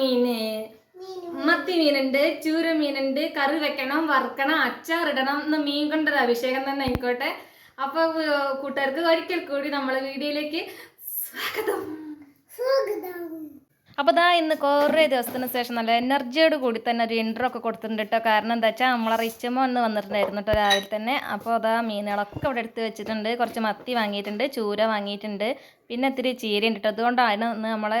മീന് മത്തി മീനുണ്ട് ചൂര മീനുണ്ട് കറി വെക്കണം വറുക്കണം അച്ചാറിടണം എന്ന് മീൻ കൊണ്ടൊരു അഭിഷേകം തന്നെ ആയിക്കോട്ടെ. അപ്പൊ ഏർ കൂട്ടുകാർക്ക് ഒരിക്കൽ കൂടി നമ്മളെ വീഡിയോയിലേക്ക് സ്വാഗതം. അപ്പോൾ ദാ ഇന്ന് കുറേ ദിവസത്തിന് ശേഷം നല്ല എനർജിയോട് കൂടി തന്നെ ഒരു ഇൻട്രോ ഒക്കെ കൊടുത്തിട്ടുണ്ട് കേട്ടോ കാരണം എന്താ വെച്ചാൽ നമ്മളെ റിച്ചമ്മ ഒന്ന് വന്നിട്ടുണ്ടായിരുന്നു കേട്ടോ രാവിലെ തന്നെ. അപ്പോൾ അതാ മീനുകളൊക്കെ ഇവിടെ എടുത്ത് വെച്ചിട്ടുണ്ട്. കുറച്ച് മത്തി വാങ്ങിയിട്ടുണ്ട് ചൂര വാങ്ങിയിട്ടുണ്ട്. പിന്നെ ഇത്തിരി ചീരയുണ്ട് കേട്ടോ അതുകൊണ്ടാണ് ഇന്ന് നമ്മളെ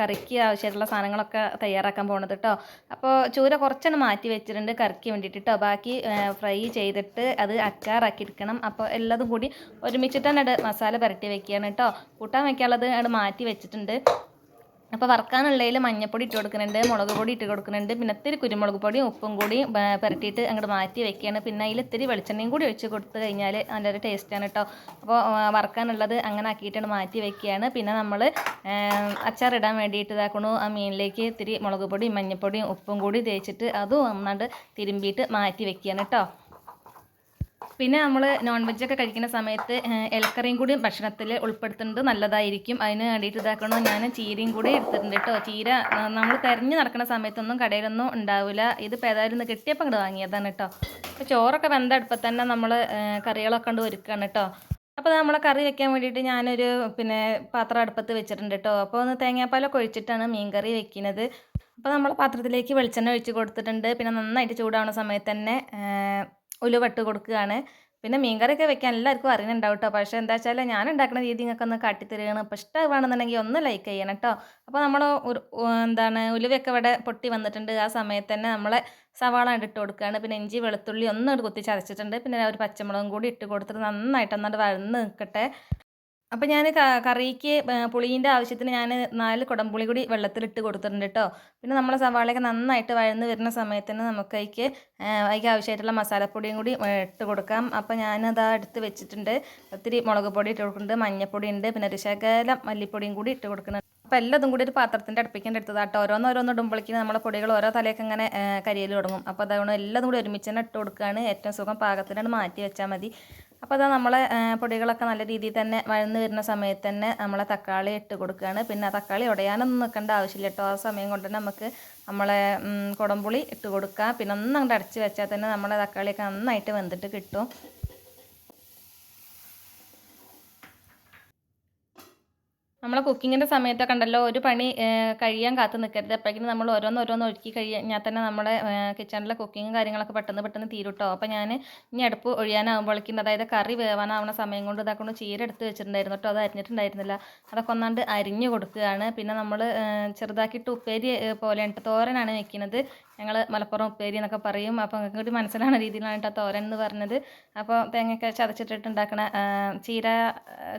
കറിക്ക് ആവശ്യമായിട്ടുള്ള സാധനങ്ങളൊക്കെ തയ്യാറാക്കാൻ പോകുന്നത് കേട്ടോ അപ്പോൾ ചൂര കുറച്ചെണ്ണം മാറ്റി വെച്ചിട്ടുണ്ട് കറിക്ക് വേണ്ടിയിട്ട് കേട്ടോ ബാക്കി ഫ്രൈ ചെയ്തിട്ട് അത് അച്ചാറാക്കി എടുക്കണം. അപ്പോൾ എല്ലാതും കൂടി ഒരുമിച്ചിട്ട് തന്നെ മസാല പുരട്ടി വെക്കുകയാണ് കേട്ടോ കൂട്ടാൻ വെക്കാനുള്ളത് അത് മാറ്റി വെച്ചിട്ടുണ്ട്. അപ്പോൾ വറക്കാനുള്ളതിൽ മഞ്ഞപ്പൊടി ഇട്ട് കൊടുക്കുന്നുണ്ട് മുളക് പൊടി ഇട്ട് കൊടുക്കുന്നുണ്ട് പിന്നെ ഇത്തിരി കുരുമുളക് പൊടിയും ഉപ്പും കൂടി പുരട്ടിയിട്ട് അങ്ങോട്ട് മാറ്റി വെക്കുകയാണ് പിന്നെ അതിൽ ഇത്തിരി വെളിച്ചെണ്ണയും കൂടി ഒഴിച്ച് കൊടുത്ത് കഴിഞ്ഞാൽ നല്ലൊരു ടേസ്റ്റാണ് കേട്ടോ അപ്പോൾ വറുക്കാനുള്ളത് അങ്ങനെ ആക്കിയിട്ടാണ് മാറ്റി വെക്കുകയാണ് പിന്നെ നമ്മൾ അച്ചാറിടാൻ വേണ്ടിയിട്ട് ഇതാക്കണു. ആ മീനിലേക്ക് ഇത്തിരി മുളക് പൊടിയും മഞ്ഞപ്പൊടിയും ഉപ്പും കൂടി തേച്ചിട്ട് അതും ഒന്നാണ്ട് തിരുമ്പിയിട്ട് മാറ്റി വെക്കുകയാണ് കേട്ടോ പിന്നെ നമ്മൾ നോൺ വെജൊക്കെ കഴിക്കുന്ന സമയത്ത് ഇലക്കറിയും കൂടി ഭക്ഷണത്തിൽ ഉൾപ്പെടുത്തുന്നത് നല്ലതായിരിക്കും. അതിന് വേണ്ടിയിട്ട് ഇതാക്കണോ? ഞാൻ ചീരയും കൂടി എടുത്തിട്ടുണ്ട് കേട്ടോ. ചീര നമ്മൾ തിരഞ്ഞു നടക്കുന്ന സമയത്തൊന്നും കടയിലൊന്നും ഉണ്ടാവില്ല ഇതിപ്പോൾ ഏതായാലും ഒന്ന് കിട്ടിയപ്പോൾ അങ്ങോട്ട് വാങ്ങിയതാണ് കേട്ടോ. അപ്പോൾ ചോറൊക്കെ വെന്ത അടുപ്പം തന്നെ നമ്മൾ കറികളൊക്കെ കൊണ്ട് ഒരുക്കുകയാണ് കേട്ടോ. അപ്പോൾ നമ്മളെ കറി വെക്കാൻ വേണ്ടിയിട്ട് ഞാനൊരു പിന്നെ പാത്രം അടുപ്പത്ത് വെച്ചിട്ടുണ്ട് കേട്ടോ. അപ്പോൾ ഒന്ന് തേങ്ങാപ്പാലൊക്കെ ഒഴിച്ചിട്ടാണ് മീൻ കറി വെക്കുന്നത്. അപ്പോൾ നമ്മൾ പാത്രത്തിലേക്ക് വെളിച്ചെണ്ണ ഒഴിച്ച് കൊടുത്തിട്ടുണ്ട്. പിന്നെ നന്നായിട്ട് ചൂടാവുന്ന സമയത്ത് തന്നെ ഉലുവട്ട് കൊടുക്കുകയാണ്. പിന്നെ മീൻകറിയൊക്കെ വെക്കാൻ എല്ലാവർക്കും അറിയുന്നുണ്ടാവും കേട്ടോ പക്ഷേ എന്താ വെച്ചാൽ ഞാൻ ഉണ്ടാക്കുന്ന രീതി നിങ്ങൾക്ക് ഒന്ന് കാട്ടിത്തരുകയാണ്. അപ്പോൾ ഇഷ്ടമാണെന്നുണ്ടെങ്കിൽ ഒന്ന് ലൈക്ക് ചെയ്യണം കേട്ടോ അപ്പോൾ നമ്മൾ എന്താണ് ഉലുവയൊക്കെ ഇവിടെ പൊട്ടി വന്നിട്ടുണ്ട്. ആ സമയത്ത് തന്നെ നമ്മളെ സവാള ഇട്ട് കൊടുക്കുകയാണ്. പിന്നെ ഇഞ്ചി വെളുത്തുള്ളി ഒന്ന് കുത്തി ചതച്ചിട്ടുണ്ട്. പിന്നെ ഒരു പച്ചമുളകും കൂടി ഇട്ട് കൊടുത്തിട്ട് നന്നായിട്ട് ഒന്നാണ്ട് വഴന്ന് നിൽക്കട്ടെ അപ്പോൾ ഞാൻ കറിക്ക് പുളീന്റെ ആവശ്യത്തിന് ഞാൻ നാല് കുടംപുളി കൂടി വെള്ളത്തിലിട്ട് കൊടുത്തിട്ടുണ്ട് കേട്ടോ പിന്നെ നമ്മളെ സവാളയൊക്കെ നന്നായിട്ട് വഴന്ന് വരുന്ന സമയത്തിന് നമുക്ക് അതിക്ക് അതിക്ക് ആവശ്യമായിട്ടുള്ള മസാലപ്പൊടിയും കൂടി ഇട്ട് കൊടുക്കാം. അപ്പോൾ ഞാനത് എടുത്ത് വെച്ചിട്ടുണ്ട്. ഒത്തിരി മുളക് പൊടി ഇട്ട് കൊടുക്കുന്നുണ്ട് മഞ്ഞപ്പൊടി ഉണ്ട് പിന്നെ ഒരു ശകലം മല്ലിപ്പൊടിയും കൂടി ഇട്ട് കൊടുക്കുന്നുണ്ട്. അപ്പോൾ എല്ലാതും കൂടി ഒരു പാത്രത്തിന്റെ അടുപ്പിക്കേണ്ട എടുത്തത് കേട്ടോ ഓരോന്ന് ഓരോന്ന് ഇടുമ്പോഴേക്കും നമ്മളെ പൊടികൾ ഓരോ തലയൊക്കെ ഇങ്ങനെ കരിയിൽ തുടങ്ങും. അപ്പോൾ അതുകൊണ്ട് എല്ലാം കൂടി ഒരുമിച്ച് തന്നെ ഇട്ട് കൊടുക്കുകയാണ് ഏറ്റവും സുഖം പാകത്തിനാണ് മാറ്റി വെച്ചാൽ മതി. അപ്പോൾ അതാ നമ്മളെ പൊടികളൊക്കെ നല്ല രീതിയിൽ തന്നെ വഴന്ന് വരുന്ന സമയത്ത് തന്നെ നമ്മളെ തക്കാളി ഇട്ട് കൊടുക്കുകയാണ് പിന്നെ തക്കാളി ഉടയാനൊന്നും നിൽക്കേണ്ട ആവശ്യമില്ല കേട്ടോ. ആ സമയം കൊണ്ട് തന്നെ നമുക്ക് നമ്മളെ കുടംപുളി ഇട്ട് കൊടുക്കുക പിന്നെ ഒന്ന് അങ്ങോട്ട് അടച്ച് വെച്ചാൽ തന്നെ നമ്മളെ തക്കാളിയൊക്കെ നന്നായിട്ട് വെന്തിട്ട് കിട്ടും. നമ്മളെ കുക്കിങ്ങിന്റെ സമയത്തൊക്കെ ഉണ്ടല്ലോ ഒരു പണി കഴിയാൻ കാത്തു നിൽക്കരുത് അപ്പോഴേക്കും നമ്മൾ ഓരോന്ന് ഓരോന്ന് ഒഴുക്കി കഴിഞ്ഞാൽ തന്നെ നമ്മുടെ കിച്ചണിലെ കുക്കിങ്ങും കാര്യങ്ങളൊക്കെ പെട്ടെന്ന് പെട്ടെന്ന് തീരുട്ടോ അപ്പോൾ ഞാൻ ഇനി അടുപ്പ് ഒഴിയാനാകുമ്പോഴേക്കും അതായത് കറി വേവാനാവുന്ന സമയം കൊണ്ട് ഇതാക്കൊണ്ട് ചീര എടുത്ത് വെച്ചിട്ടുണ്ടായിരുന്നു കേട്ടോ അത് അരിഞ്ഞിട്ടുണ്ടായിരുന്നില്ല. അതൊക്കെ ഒന്നാണ്ട് അരിഞ്ഞു കൊടുക്കുകയാണ്. പിന്നെ നമ്മൾ ചെറുതാക്കിയിട്ട് ഉപ്പേരി പോലെ പോലെയാണ് തോരനാണ് വെക്കുന്നത് ഞങ്ങൾ മലപ്പുറം ഉപ്പേരി എന്നൊക്കെ പറയും. അപ്പോൾ നിങ്ങൾക്ക് കൂടി മനസ്സിലാവുന്ന രീതിയിലാണ് കേട്ടോ തോരൻ എന്ന് പറഞ്ഞത്. അപ്പോൾ തേങ്ങയൊക്കെ ചതച്ചിട്ടിട്ട് ഉണ്ടാക്കണ ചീര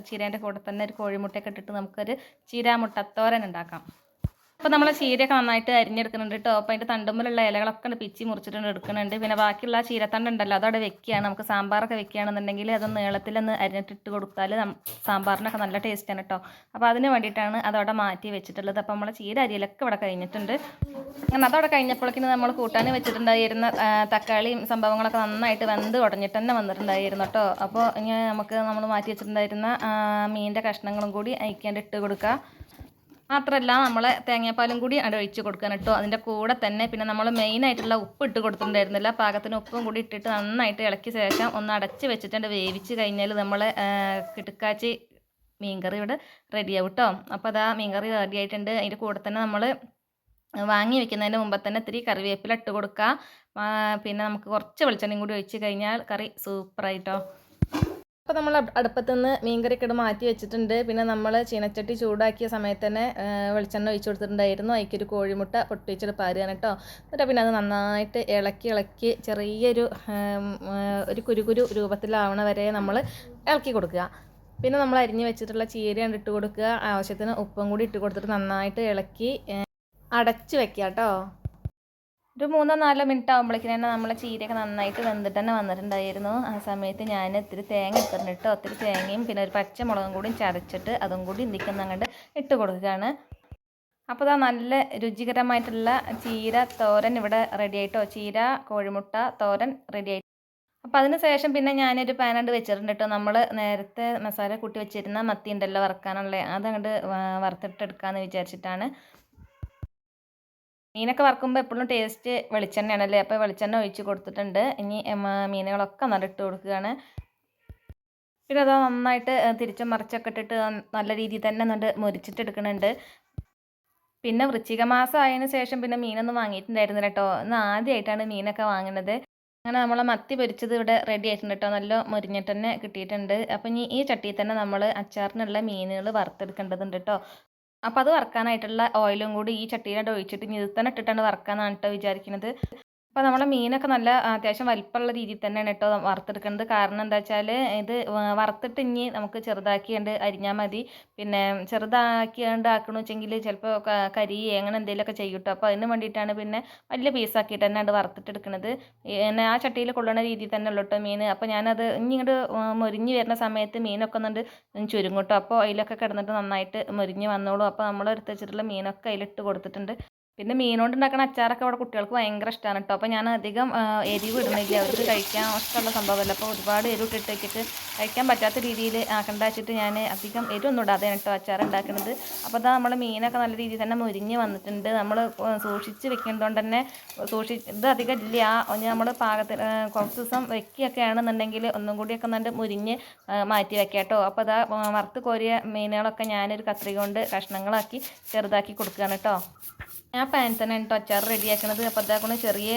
ചീരേന്റെ കൂടെ തന്നെ ഒരു കോഴിമുട്ടയൊക്കെ ഇട്ടിട്ട് നമുക്കൊരു ചീരാമുട്ടത്തോരൻ ഉണ്ടാക്കാം. അപ്പോൾ നമ്മൾ ചീരയൊക്കെ നന്നായിട്ട് അരിഞ്ഞെടുക്കുന്നുണ്ട് കേട്ടോ. അപ്പോൾ അതിന്റെ തണ്ടുമ്പിലുള്ള ഇലകളൊക്കെ പിച്ചി മുറിച്ചിട്ടുണ്ട് എടുക്കുന്നുണ്ട്. പിന്നെ ബാക്കിയുള്ള ചീരത്തണ്ട് ഉണ്ടല്ലോ അതവിടെ വെക്കുകയാണ്. നമുക്ക് സാമ്പാറൊക്കെ വെക്കുകയാണെന്നുണ്ടെങ്കിൽ അതൊന്ന് നീളത്തിലൊന്ന് അരിഞ്ഞിട്ടിട്ട് കൊടുത്താൽ സാമ്പാറിനൊക്കെ നല്ല ആണ് കേട്ടോ. അപ്പോൾ അതിന് വേണ്ടിയിട്ടാണ് അതവിടെ മാറ്റി വെച്ചിട്ടുള്ളത്. അപ്പോൾ നമ്മൾ ചീര അരിയിലൊക്കെ ഇവിടെ കഴിഞ്ഞിട്ടുണ്ട്. അങ്ങനെ അതവിടെ കഴിഞ്ഞപ്പോഴേക്കും നമ്മൾ കൂട്ടാൻ വെച്ചിട്ടുണ്ടായിരുന്ന തക്കാളിയും സംഭവങ്ങളൊക്കെ നന്നായിട്ട് വെന്ത് ഉടഞ്ഞിട്ട് തന്നെ വന്നിട്ടുണ്ടായിരുന്നു കേട്ടോ. അപ്പോൾ ഇനി നമുക്ക് നമ്മൾ മാറ്റി വെച്ചിട്ടുണ്ടായിരുന്ന മീനിന്റെ കഷ്ണങ്ങളും കൂടി അയക്കാണ്ട് ഇട്ട് കൊടുക്കുക മാത്രമല്ല നമ്മൾ തേങ്ങാപ്പാലും കൂടി അവിടെ ഒഴിച്ച് കൊടുക്കാൻ കേട്ടോ അതിന്റെ കൂടെ തന്നെ പിന്നെ നമ്മൾ മെയിനായിട്ടുള്ള ഉപ്പ് ഇട്ട് കൊടുത്തിട്ടുണ്ടായിരുന്നില്ല. പാകത്തിന് ഉപ്പും കൂടി ഇട്ടിട്ട് നന്നായിട്ട് ഇളക്കിയ ശേഷം ഒന്ന് അടച്ച് വെച്ചിട്ടുണ്ട് വേവിച്ച് കഴിഞ്ഞാൽ നമ്മൾ കിടുക്കാച്ചി മീൻകറി ഇവിടെ റെഡിയാവും കേട്ടോ അപ്പോൾ അതാ മീൻകറി റെഡി ആയിട്ടുണ്ട്. അതിന്റെ കൂടെ തന്നെ നമ്മൾ വാങ്ങി വെക്കുന്നതിന് മുമ്പ് തന്നെ ഇത്തിരി കറിവേപ്പില ഇട്ട് കൊടുക്കുക പിന്നെ നമുക്ക് കുറച്ച് വെളിച്ചെണ്ണയും കൂടി ഒഴിച്ച് കഴിഞ്ഞാൽ കറി സൂപ്പറായിട്ടോ അപ്പോൾ നമ്മൾ അടുപ്പത്ത് നിന്ന് മീൻകറിയൊക്കെ ഇട്ട് മാറ്റി വെച്ചിട്ടുണ്ട്. പിന്നെ നമ്മൾ ചീനച്ചട്ടി ചൂടാക്കിയ സമയത്ത് തന്നെ വെളിച്ചെണ്ണ ഒഴിച്ചു കൊടുത്തിട്ടുണ്ടായിരുന്നു. അതിക്കൊരു കോഴിമുട്ട പൊട്ടിച്ചിട്ട് പാരുകയാണ് കേട്ടോ. എന്നിട്ട് പിന്നെ അത് നന്നായിട്ട് ഇളക്കി ഇളക്കി ചെറിയൊരു ഒരു കുരുകുരു രൂപത്തിലാവണ വരെ നമ്മൾ ഇളക്കി കൊടുക്കുക. പിന്നെ നമ്മൾ അരിഞ്ഞ് വെച്ചിട്ടുള്ള ചീരയാണ് ഇട്ട് കൊടുക്കുക. ആവശ്യത്തിന് ഉപ്പും കൂടി ഇട്ട് കൊടുത്തിട്ട് നന്നായിട്ട് ഇളക്കി അടച്ച് വെക്കുക കേട്ടോ. ഒരു മൂന്നോ നാലോ മിനിറ്റ് ആകുമ്പോഴേക്കും തന്നെ നമ്മളെ ചീരയൊക്കെ നന്നായിട്ട് വെന്തിട്ട് തന്നെ വന്നിട്ടുണ്ടായിരുന്നു. ആ സമയത്ത് ഞാൻ ഇത്തിരി തേങ്ങ കേട്ടോ. ഒത്തിരി തേങ്ങയും പിന്നെ ഒരു പച്ചമുളകും കൂടി ചതച്ചിട്ട് അതും കൂടി ഇതിക്കുന്ന അങ്ങോട്ട് ഇട്ട് കൊടുക്കുകയാണ്. അപ്പോൾ ഇതാ നല്ല രുചികരമായിട്ടുള്ള ചീര തോരൻ ഇവിടെ റെഡി ആയിട്ടോ. ചീര കോഴിമുട്ട തോരൻ റെഡി ആയിട്ട് അപ്പോൾ അതിന് ശേഷം പിന്നെ ഞാനൊരു പാനണ്ട് വെച്ചിട്ടുണ്ട് കേട്ടോ. നമ്മൾ നേരത്തെ മസാല കൂട്ടി വെച്ചിരുന്ന മത്തി ഉണ്ടല്ലോ വറുക്കാനുള്ള അതങ്ങോട്ട് വറുത്തിട്ടെടുക്കാമെന്ന് വിചാരിച്ചിട്ടാണ്. മീനൊക്കെ വറക്കുമ്പോൾ എപ്പോഴും ടേസ്റ്റ് വെളിച്ചെണ്ണയാണല്ലേ? അപ്പോൾ വെളിച്ചെണ്ണ ഒഴിച്ച് കൊടുത്തിട്ടുണ്ട്. ഇനി മീനുകളൊക്കെ നല്ലിട്ട് കൊടുക്കുകയാണ്. പിന്നെ അത് നന്നായിട്ട് തിരിച്ച് മറിച്ചൊക്കെ ഇട്ടിട്ട് നല്ല രീതിയിൽ തന്നെ നട്ട് മുരിച്ചിട്ടെടുക്കുന്നുണ്ട്. പിന്നെ വൃശ്ചിക മാസം ആയതിനു ശേഷം പിന്നെ മീനൊന്നും വാങ്ങിയിട്ടുണ്ടായിരുന്നില്ല കേട്ടോ ഇന്ന് ആദ്യമായിട്ടാണ് മീനൊക്കെ വാങ്ങുന്നത്. അങ്ങനെ നമ്മൾ മത്തി പൊരിച്ചത് ഇവിടെ റെഡി ആയിട്ടുണ്ട് കേട്ടോ നല്ല മുരിഞ്ഞിട്ട് തന്നെ കിട്ടിയിട്ടുണ്ട്. അപ്പം ഇനി ഈ ചട്ടിയിൽ തന്നെ നമ്മൾ അച്ചാറിനുള്ള മീനുകൾ വറുത്തെടുക്കേണ്ടതുണ്ട് കേട്ടോ അപ്പോൾ അത് വറക്കാനായിട്ടുള്ള ഓയിലും കൂടി ഈ ചട്ടിയിലോട്ട് ഒഴിച്ചിട്ട് ഇത് തന്നെ ഇട്ടിട്ടാണ് വറക്കാനാണ് കേട്ടോ വിചാരിക്കുന്നത് അപ്പോൾ നമ്മൾ മീനൊക്കെ നല്ല അത്യാവശ്യം വലിപ്പമുള്ള രീതിയിൽ തന്നെയാണ് കേട്ടോ വറുത്തെടുക്കുന്നത്. കാരണം എന്താ വെച്ചാൽ ഇത് വറുത്തിട്ട് ഇനി നമുക്ക് ചെറുതാക്കിയാണ്ട് അരിഞ്ഞാൽ മതി. പിന്നെ ചെറുതാക്കിയാണ്ട് ആക്കണമെന്ന് വെച്ചെങ്കിൽ ചിലപ്പോൾ കരി അങ്ങനെ എന്തെങ്കിലുമൊക്കെ ചെയ്യും കേട്ടോ അപ്പോൾ അതിന് വേണ്ടിയിട്ടാണ് പിന്നെ വലിയ പീസാക്കിയിട്ട് തന്നെ അത് വറുത്തിട്ടെടുക്കുന്നത്. പിന്നെ ആ ചട്ടിയിൽ കൊള്ളുന്ന രീതിയിൽ തന്നെ ഉള്ളു കേട്ടോ മീൻ. അപ്പോൾ ഞാനത് ഇനി ഇങ്ങോട്ട് മുരിഞ്ഞ് വരുന്ന സമയത്ത് മീനൊക്കെ ഒന്നുണ്ട് ചുരുങ്ങും കേട്ടോ അപ്പോൾ അതിലൊക്കെ കിടന്നിട്ട് നന്നായിട്ട് മുരിഞ്ഞ് വന്നോളൂ. അപ്പോൾ നമ്മൾ എടുത്ത് വെച്ചിട്ടുള്ള മീനൊക്കെ അതിലിട്ട് കൊടുത്തിട്ടുണ്ട്. പിന്നെ മീനോണ്ട് ഉണ്ടാക്കുന്ന അച്ചാറൊക്കെ അവിടെ കുട്ടികൾക്ക് ഭയങ്കര ഇഷ്ടമാണ് കേട്ടോ അപ്പോൾ ഞാൻ അധികം എരിവ് ഇടുന്നില്ല. അവർക്ക് കഴിക്കാൻ ഇഷ്ടമുള്ള സംഭവമല്ല. അപ്പോൾ ഒരുപാട് എരിവ് ഇട്ടിട്ട് വെച്ചിട്ട് കഴിക്കാൻ പറ്റാത്ത രീതിയിൽ ആക്കണ്ട വെച്ചിട്ട് ഞാൻ അധികം എരിവൊന്നും ഇടാതെ കേട്ടോ അച്ചാർ ഉണ്ടാക്കുന്നത് അപ്പോൾ അതാ നമ്മൾ മീനൊക്കെ നല്ല രീതിയിൽ തന്നെ മുരിഞ്ഞ് വന്നിട്ടുണ്ട്. നമ്മൾ സൂക്ഷിച്ച് വെക്കേണ്ടതുകൊണ്ട് തന്നെ സൂക്ഷി ഇത് അധികം ഇല്ല നമ്മൾ പാകത്തിൽ കുറച്ച് ദിവസം വെക്കുകയൊക്കെ ആണെന്നുണ്ടെങ്കിൽ ഒന്നും കൂടിയൊക്കെ നല്ല മുരിഞ്ഞ് മാറ്റി വെക്കാം കേട്ടോ അപ്പോൾ അതാ വറുത്ത് കോരിയ മീനുകളൊക്കെ ഞാനൊരു കത്രിക കൊണ്ട് കഷ്ണങ്ങളാക്കി ചെറുതാക്കി കൊടുക്കുകയാണ് കേട്ടോ ഞാൻ പാൻ തന്നെ കേട്ടോ അച്ചാർ റെഡിയാക്കണത് അപ്പോൾ അതാക്കുന്ന ചെറിയ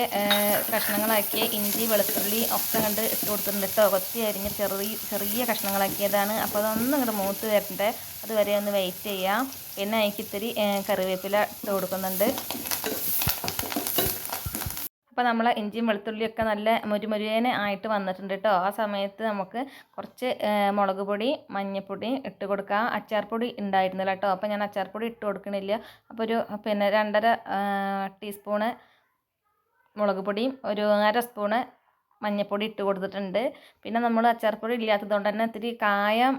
കഷ്ണങ്ങളാക്കി ഇഞ്ചി വെളുത്തുള്ളി ഒക്കെ കണ്ട് ഇട്ട് കൊടുത്തിട്ടുണ്ട് കേട്ടോ കൊത്തി അരിഞ്ഞ് ചെറിയ ചെറിയ കഷ്ണങ്ങളാക്കിയതാണ്. അപ്പോൾ അതൊന്നും ഇങ്ങോട്ട് മൂത്ത് വരണ്ടേ അതുവരെ ഒന്ന് വെയിറ്റ് ചെയ്യാം. പിന്നെ അതിലേക്ക് ഇത്തിരി കറിവേപ്പില ഇട്ട് കൊടുക്കുന്നുണ്ട്. അപ്പോൾ നമ്മൾ ഇഞ്ചിയും വെളുത്തുള്ളിയൊക്കെ നല്ല മുരുമുരുവേനെ ആയിട്ട് വന്നിട്ടുണ്ട് കേട്ടോ ആ സമയത്ത് നമുക്ക് കുറച്ച് മുളക് പൊടി മഞ്ഞൾപ്പൊടി ഇട്ട് കൊടുക്കാം. അച്ചാർപ്പൊടി ഉണ്ടായിരുന്നില്ല കേട്ടോ അപ്പോൾ ഞാൻ അച്ചാർപ്പൊടി ഇട്ട് കൊടുക്കണില്ല. അപ്പോൾ ഒരു പിന്നെ രണ്ടര ടീസ്പൂണ് മുളക് പൊടിയും ഒരു അര സ്പൂണ് മഞ്ഞൾപ്പൊടി ഇട്ട് കൊടുത്തിട്ടുണ്ട്. പിന്നെ നമ്മൾ അച്ചാർപ്പൊടി ഇല്ലാത്തതുകൊണ്ട് തന്നെ ഇത്തിരി കായം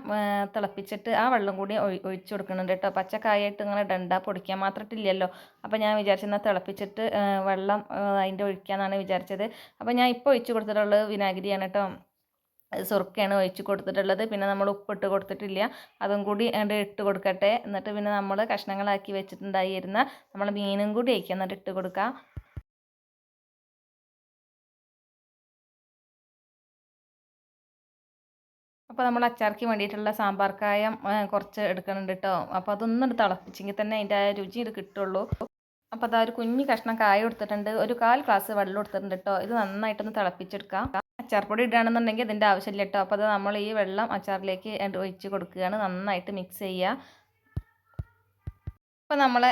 തിളപ്പിച്ചിട്ട് ആ വെള്ളം കൂടി ഒഴിച്ച് കൊടുക്കുന്നുണ്ട് കേട്ടോ. പച്ചക്കായായിട്ട് ഇങ്ങനെ ഇടണ്ട പൊടിക്കാൻ മാത്രമായിട്ടില്ലല്ലോ അപ്പോൾ ഞാൻ വിചാരിച്ചെന്നാൽ തിളപ്പിച്ചിട്ട് വെള്ളം അതിന്റെ ഒഴിക്കാമെന്നാണ് വിചാരിച്ചത്. അപ്പോൾ ഞാൻ ഇപ്പോൾ ഒഴിച്ചു കൊടുത്തിട്ടുള്ളത് വിനാഗിരിയാണ് കേട്ടോ. സുറുക്കയാണ് ഒഴിച്ച് കൊടുത്തിട്ടുള്ളത്. പിന്നെ നമ്മൾ ഉപ്പിട്ട് കൊടുത്തിട്ടില്ല. അതും കൂടി അതിന്റെ ഇട്ട് കൊടുക്കട്ടെ. എന്നിട്ട് പിന്നെ നമ്മൾ കഷ്ണങ്ങളാക്കി വെച്ചിട്ടുണ്ടായിരുന്ന നമ്മൾ മീനും കൂടി അയക്കുക എന്നിട്ട് ഇട്ട് കൊടുക്കാം. അപ്പോൾ നമ്മൾ അച്ചാർക്ക് വേണ്ടിയിട്ടുള്ള സാമ്പാർ കായം കുറച്ച് എടുക്കുന്നുണ്ട് കേട്ടോ അപ്പോൾ അതൊന്നും തിളപ്പിച്ചെങ്കിൽ തന്നെ അതിന്റെ ആ രുചി ഇത് കിട്ടുള്ളൂ. അപ്പോൾ അതാ ഒരു കുഞ്ഞു കഷ്ണം കായ എടുത്തിട്ടുണ്ട്. ഒരു കാൽ ഗ്ലാസ് വെള്ളം എടുത്തിട്ടുണ്ട് കേട്ടോ ഇത് നന്നായിട്ടൊന്ന് തിളപ്പിച്ചെടുക്കാം. അച്ചാർപ്പൊടി ഇടുകയാണെന്നുണ്ടെങ്കിൽ ഇതിന്റെ ആവശ്യമില്ല കേട്ടോ അപ്പോൾ അത് നമ്മൾ ഈ വെള്ളം അച്ചാറിലേക്ക് ഒഴിച്ച് കൊടുക്കുകയാണ്. നന്നായിട്ട് മിക്സ് ചെയ്യുക. അപ്പോൾ നമ്മൾ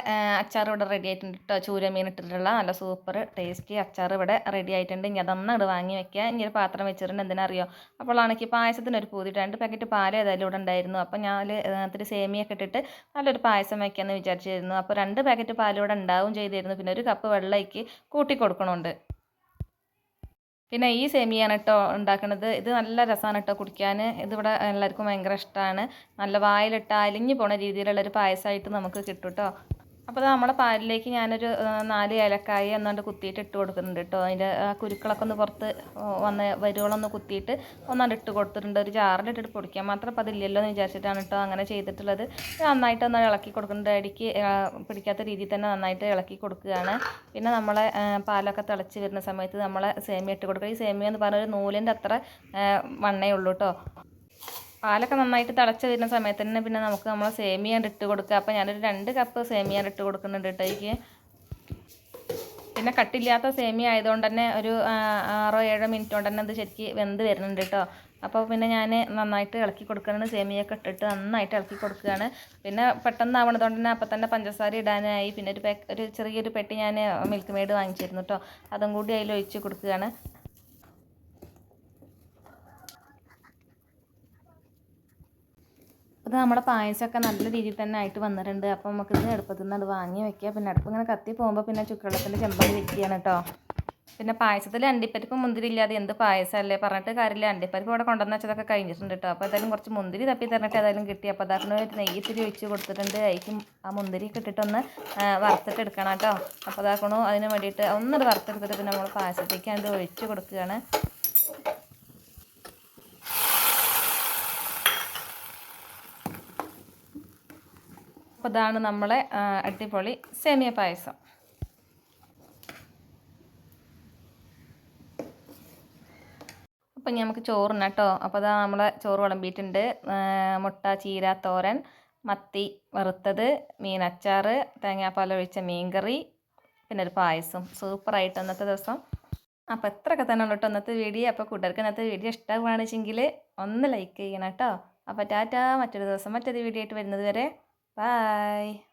അച്ചാർ ഇവിടെ റെഡി ആയിട്ടുണ്ട് കേട്ടോ ചൂരമീൻ ഇട്ടിട്ടുള്ള നല്ല സൂപ്പർ ടേസ്റ്റി അച്ചാർ ഇവിടെ റെഡി ആയിട്ടുണ്ട്. ഇനി അതൊന്നും ഇവിടെ വാങ്ങി വെക്കുക ഇനി ഒരു പാത്രം വെച്ചിട്ടുണ്ട്. എന്തിനറിയോ? അപ്പോഴാണെങ്കിൽ പായസത്തിന് ഒരു പൂതി രണ്ട് പാക്കറ്റ് പാൽ ഏതായാലും ഇവിടെ ഉണ്ടായിരുന്നു. അപ്പോൾ ഞാൻ ഇത്തിരി സേമിയൊക്കെ ഇട്ടിട്ട് നല്ലൊരു പായസം വയ്ക്കാമെന്ന് വിചാരിച്ചിരുന്നു. അപ്പോൾ രണ്ട് പാക്കറ്റ് പാൽ ഇവിടെ ഉണ്ടാവും ചെയ്തിരുന്നു. പിന്നെ ഒരു കപ്പ് വെള്ളയ്ക്ക് കൂട്ടി കൊടുക്കണമുണ്ട് പിന്നെ ഈ സേമിയാണ് കേട്ടോ ഉണ്ടാക്കുന്നത് ഇത് നല്ല രസമാണ് കേട്ടോ കുടിക്കാൻ. ഇതിവിടെ എല്ലാവർക്കും ഭയങ്കര ഇഷ്ടമാണ്. നല്ല വായിലിട്ട് അലിഞ്ഞു പോണ രീതിയിലുള്ള ഒരു പായസമായിട്ട് നമുക്ക് കിട്ടും കേട്ടോ. അപ്പോൾ നമ്മളെ പാലിലേക്ക് ഞാനൊരു നാല് ഏലക്കായ എന്നാണ്ട് കുത്തിയിട്ട് ഇട്ട് കൊടുക്കുന്നുണ്ട് കേട്ടോ അതിന്റെ കുരുക്കളൊക്കെ ഒന്ന് പുറത്ത് വന്ന് വരുവോളൊന്ന് കുത്തിയിട്ട് ഒന്നാണ്ട് ഇട്ട് കൊടുത്തിട്ടുണ്ട്. ഒരു ജാറിലിട്ടിട്ട് പൊടിക്കാൻ മാത്രം അപ്പോൾ അതില്ലല്ലോ എന്ന് വിചാരിച്ചിട്ടാണ് കേട്ടോ അങ്ങനെ ചെയ്തിട്ടുള്ളത്. നന്നായിട്ട് ഒന്ന് ഇളക്കി കൊടുക്കുന്നുണ്ട്. അടിക്ക് പിടിക്കാത്ത രീതിയിൽ തന്നെ നന്നായിട്ട് ഇളക്കി കൊടുക്കുകയാണ്. പിന്നെ നമ്മളെ പാലൊക്കെ തിളച്ച് വരുന്ന സമയത്ത് നമ്മളെ സേമിയ ഇട്ട് കൊടുക്കുക. ഈ സേമിയ എന്ന് പറഞ്ഞൊരു നൂലിന്റെ അത്ര വണ്ണേ ഉള്ളൂ കേട്ടോ പാലൊക്കെ നന്നായിട്ട് തിളച്ച് വരുന്ന സമയത്ത് തന്നെ പിന്നെ നമുക്ക് നമ്മൾ സേമിയ ഇട്ട് കൊടുക്കുക. അപ്പോൾ ഞാനൊരു രണ്ട് കപ്പ് സേമിയ ഇട്ട് കൊടുക്കുന്നുണ്ട് കേട്ടോ എനിക്ക്. പിന്നെ കട്ടില്ലാത്ത സേമിയ ആയതുകൊണ്ട് തന്നെ ഒരു ആറോ ഏഴോ മിനിറ്റ് കൊണ്ട് തന്നെ അത് ശരിക്കും വെന്ത് വരുന്നുണ്ട് കേട്ടോ. അപ്പോൾ പിന്നെ ഞാൻ നന്നായിട്ട് ഇളക്കി കൊടുക്കുന്നുണ്ട്. സേമിയൊക്കെ ഇട്ടിട്ട് നന്നായിട്ട് ഇളക്കി കൊടുക്കുകയാണ്. പിന്നെ പെട്ടെന്ന് ആവണതുകൊണ്ട് തന്നെ അപ്പം തന്നെ പഞ്ചസാര ഇടാനായി. പിന്നെ ഒരു പാക്ക് ഒരു ചെറിയൊരു പെട്ടി ഞാൻ മിൽക്ക് മെയ്ഡ് വാങ്ങിച്ചിരുന്നു കേട്ടോ. അതും കൂടി അതിൽ ഒഴിച്ച് കൊടുക്കുകയാണ്. ഇത് നമ്മുടെ പായസമൊക്കെ നല്ല രീതിയിൽ തന്നെ ആയിട്ട് വന്നിട്ടുണ്ട്. അപ്പോൾ നമുക്ക് ഇത് അടുപ്പത്തു നിന്ന് അത് വാങ്ങി വെക്കുക പിന്നെ അടുപ്പ് ഇങ്ങനെ കത്തി പോകുമ്പോൾ പിന്നെ ചുക്കളത്തിന്റെ ചെമ്പത് വെക്കുകയാണ് കേട്ടോ. പിന്നെ പായസത്തിൽ അണ്ടിപ്പരിപ്പ് മുന്തിരി ഇല്ലാതെ എന്ത് പായസമല്ലേ? പറഞ്ഞിട്ട് കാര്യമില്ല. അണ്ടിപ്പരിപ്പ് ഇവിടെ കൊണ്ടുവന്ന വെച്ചതൊക്കെ കഴിഞ്ഞിട്ടുണ്ട് കേട്ടോ. അപ്പോൾ ഏതായാലും കുറച്ച് മുന്തിരി തപ്പി തന്നിട്ട് ഏതായാലും കിട്ടി. അപ്പോൾ അതാക്കുന്ന നെയ്യ് നെയ്യത്തിരി ഒഴിച്ച് കൊടുത്തിട്ടുണ്ട്. അതിക്കും ആ മുന്തിരി ഇട്ടിട്ടൊന്ന് വറുത്തിട്ട് എടുക്കണം കേട്ടോ. അപ്പോൾ അതാക്കണു. അതിന് വേണ്ടിയിട്ട് ഒന്നത് വറുത്തെടുത്തിട്ട് പിന്നെ നമ്മൾ പായസത്തേക്ക് അത് ഒഴിച്ച് കൊടുക്കുകയാണ്. അപ്പോൾ ഇതാണ് നമ്മളെ അടിപൊളി സേമിയ പായസം. അപ്പം ഇനി നമുക്ക് ചോറിന് കേട്ടോ. അപ്പോൾ അതാ നമ്മളെ ചോറ് വിളമ്പിയിട്ടുണ്ട്. മുട്ട ചീര തോരൻ മത്തി വറുത്തത് മീനച്ചാർ തേങ്ങാപ്പാൽ ഒഴിച്ച മീൻകറി പിന്നെ ഒരു പായസം. സൂപ്പറായിട്ട് അന്നത്തെ ദിവസം. അപ്പോൾ എത്രയൊക്കെ തന്നെ ഉള്ളൂ കേട്ടോ ഇന്നത്തെ വീഡിയോ. അപ്പോൾ കൂട്ടുകാർക്ക് അന്നത്തെ വീഡിയോ ഇഷ്ടമാണെച്ചെങ്കിൽ ഒന്ന് ലൈക്ക് ചെയ്യണം കേട്ടോ. അപ്പോൾ ടാറ്റാ മറ്റൊരു ദിവസം മറ്റൊരു വീഡിയോ ആയിട്ട് വരുന്നത് വരെ Bye.